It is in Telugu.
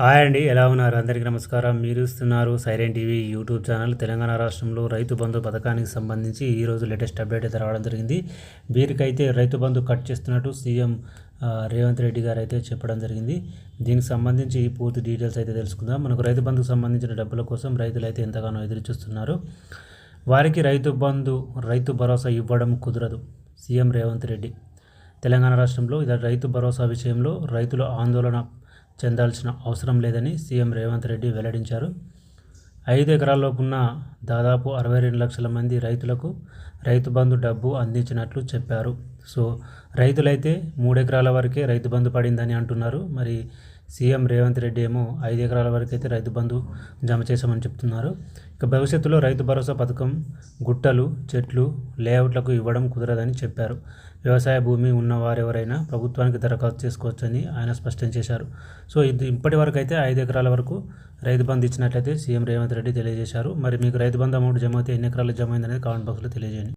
హాయ్ అండి ఎలా ఉన్నారు? అందరికీ నమస్కారం. మీరు ఇస్తున్నారు silent TV YouTube channel. Telangana రాష్ట్రంలో రైతు బంధు పథకానికి సంబంధించి ఈరోజు లేటెస్ట్ అప్డేట్ అయితే రావడం జరిగింది. వీరికైతే రైతు బంధు కట్ చేస్తున్నట్టు సీఎం రేవంత్ రెడ్డి గారు అయితే చెప్పడం జరిగింది. దీనికి సంబంధించి పూర్తి డీటెయిల్స్ అయితే తెలుసుకుందాం. మనకు రైతు బంధుకు సంబంధించిన డబ్బుల కోసం రైతులు అయితే ఎంతగానో ఎదురు చూస్తున్నారు. వారికి రైతు బంధు రైతు భరోసా ఇవ్వడం కుదరదు సీఎం రేవంత్ రెడ్డి. తెలంగాణ రాష్ట్రంలో ఇది రైతు భరోసా విషయంలో రైతుల ఆందోళన చెందాల్సిన అవసరం లేదని సీఎం రేవంత్ రెడ్డి వెల్లడించారు. ఐదు ఎకరాల్లోపున్న దాదాపు అరవై రెండు లక్షల మంది రైతులకు రైతు బంధు డబ్బు అందించినట్లు చెప్పారు. సో రైతులైతే మూడు ఎకరాల వరకే రైతు బంధు పడిందని అంటున్నారు. మరి సీఎం రేవంత్ రెడ్డి ఏమో ఐదు ఎకరాల వరకు అయితే రైతు బంధు జమ చేశామని చెప్తున్నారు. ఇక భవిష్యత్తులో రైతు భరోసా పథకం గుట్టలు చెట్లు లేఅవుట్లకు ఇవ్వడం కుదరదని చెప్పారు. వ్యవసాయ భూమి ఉన్నవారెవరైనా ప్రభుత్వానికి దరఖాస్తు చేసుకోవచ్చని ఆయన స్పష్టం చేశారు. సో ఇది ఇప్పటి వరకు అయితే ఐదు ఎకరాల వరకు రైతు బంధు ఇచ్చినట్లయితే సీఎం రేవంత్ రెడ్డి తెలియజేశారు. మరి మీకు రైతు బంధు అమౌంట్ జమ అయితే ఎన్ని ఎకరాలు జమ అయిందనేది కామెంట్ బాక్స్లో తెలియజేయండి.